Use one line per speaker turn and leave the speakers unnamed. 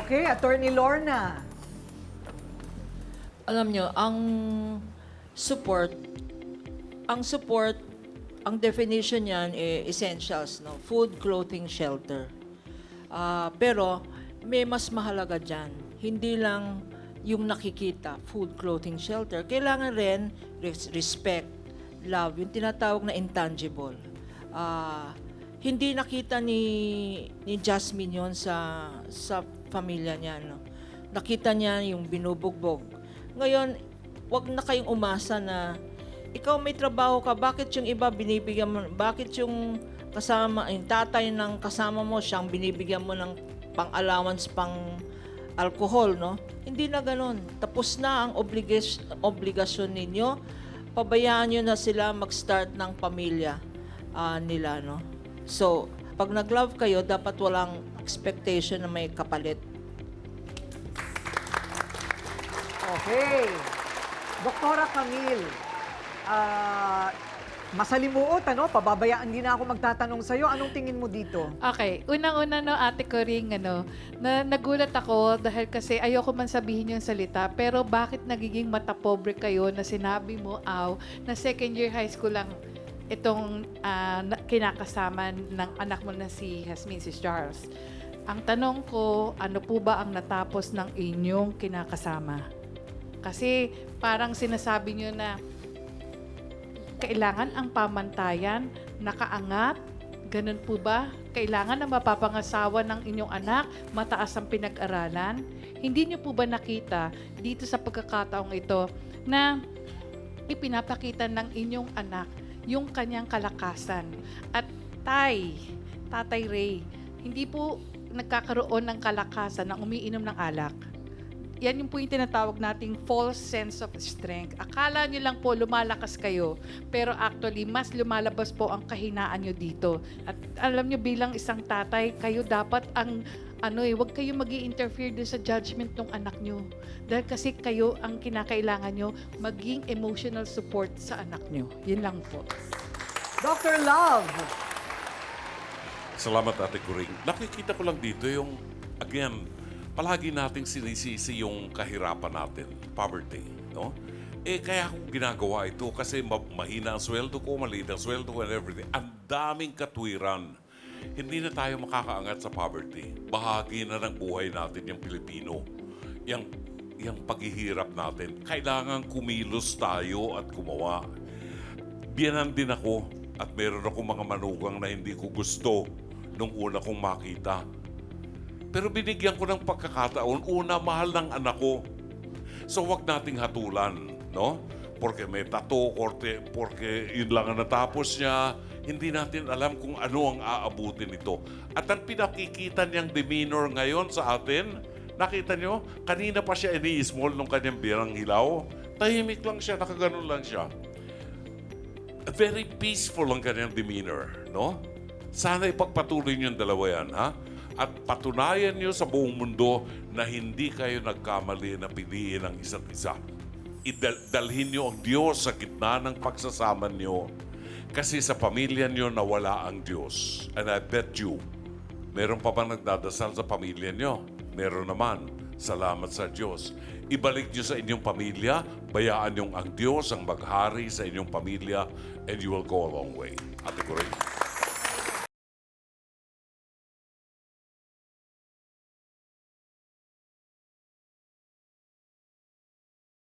Okay, Attorney Lorna.
Alam nyo, ang support, ang support, ang definition niyan eh, essentials, no? Food, clothing, shelter. Ah, pero may mas mahalaga dyan. Hindi lang yung nakikita, food, clothing, shelter. Kailangan rin res- respect, love, yung tinatawag na intangible. Ah, hindi nakita ni ni Jasmine yon sa sa pamilya niya no. Nakita niya yung binubugbog. Ngayon, wag na kayong umasa na ikaw may trabaho ka, bakit yung iba binibigyan mo, bakit yung kasama, yung tatay ng kasama mo, siyang binibigyan mo ng pang-allowance, pang alcohol, no? Hindi na ganun. Tapos na ang obligas- obligasyon ninyo. Pabayaan nyo na sila mag-start ng pamilya ah, nila, no? So, pag nag-love kayo, dapat walang expectation na may kapalit.
Okay. Doktora Camille, ah, masalimuot, ano? Pababayaan din na ako magtatanong sa'yo. Anong tingin mo dito?
Okay, unang-una no, ate ko ring, ano, na nagulat ako dahil kasi ayoko man sabihin yung salita, pero bakit nagiging matapobre kayo na sinabi mo, aw, na second year high school lang itong na- kinakasama ng anak mo na si Hasmin, si Charles. Ang tanong ko, ano po ba ang natapos ng inyong kinakasama? Kasi parang sinasabi nyo na kailangan ang pamantayan, nakaangat, ganun po ba? Kailangan na mapapangasawa ng inyong anak, mataas ang pinag-aralan? Hindi nyo po ba nakita dito sa pagkakataong ito na ipinapakita ng inyong anak yung kanyang kalakasan? At tay, tatay Ray, hindi po nagkakaroon ng kalakasan ng umiinom ng alak yan yung po yung tinatawag nating false sense of strength. Akala nyo lang po lumalakas kayo, pero actually mas lumalabas po ang kahinaan nyo dito. At alam nyo bilang isang tatay, kayo dapat ang ano eh, wag kayo mag interfere doon sa judgment ng anak nyo. Dahil kasi kayo ang kinakailangan nyo maging emotional support sa anak nyo. Yun lang po.
Dr. Love.
Salamat, Ate Kuring. Nakikita ko lang dito yung, again, palagi nating sinisisi yung kahirapan natin, poverty, no? Eh, kaya akong ginagawa ito kasi ma- mahina ang sweldo ko, maliit ang sweldo ko and everything. Ang daming katwiran. Hindi na tayo makakaangat sa poverty. Bahagi na ng buhay natin yung Pilipino. Yung, yung paghihirap natin. Kailangan kumilos tayo at gumawa biyanan din ako at meron akong mga manugang na hindi ko gusto nung una kong makita. Pero binigyan ko ng pagkakataon, una, mahal ng anak ko. So wag nating hatulan, no? Porque may tato, porque, porque yun lang ang natapos niya, hindi natin alam kung ano ang aabutin nito. At ang pinakikita niyang demeanor ngayon sa atin, nakita niyo, kanina pa siya ini-small nung kanyang birang hilaw. Tahimik lang siya, nakaganon lang siya very peaceful ang kanyang demeanor, no? Sana ipagpatuloy niyo yung dalawa yan, ha? At patunayan niyo sa buong mundo na hindi kayo nagkamali na piliin ang isa't isa. Idalhin niyo ang Diyos sa gitna ng pagsasama niyo kasi sa pamilya niyo nawala ang Diyos. And I bet you, meron pa bang nagdadasal sa pamilya niyo? Meron naman. Salamat sa Diyos. Ibalik niyo sa inyong pamilya, bayaan niyong ang Diyos ang maghari sa inyong pamilya, and you will go a long way. Ate ko rin.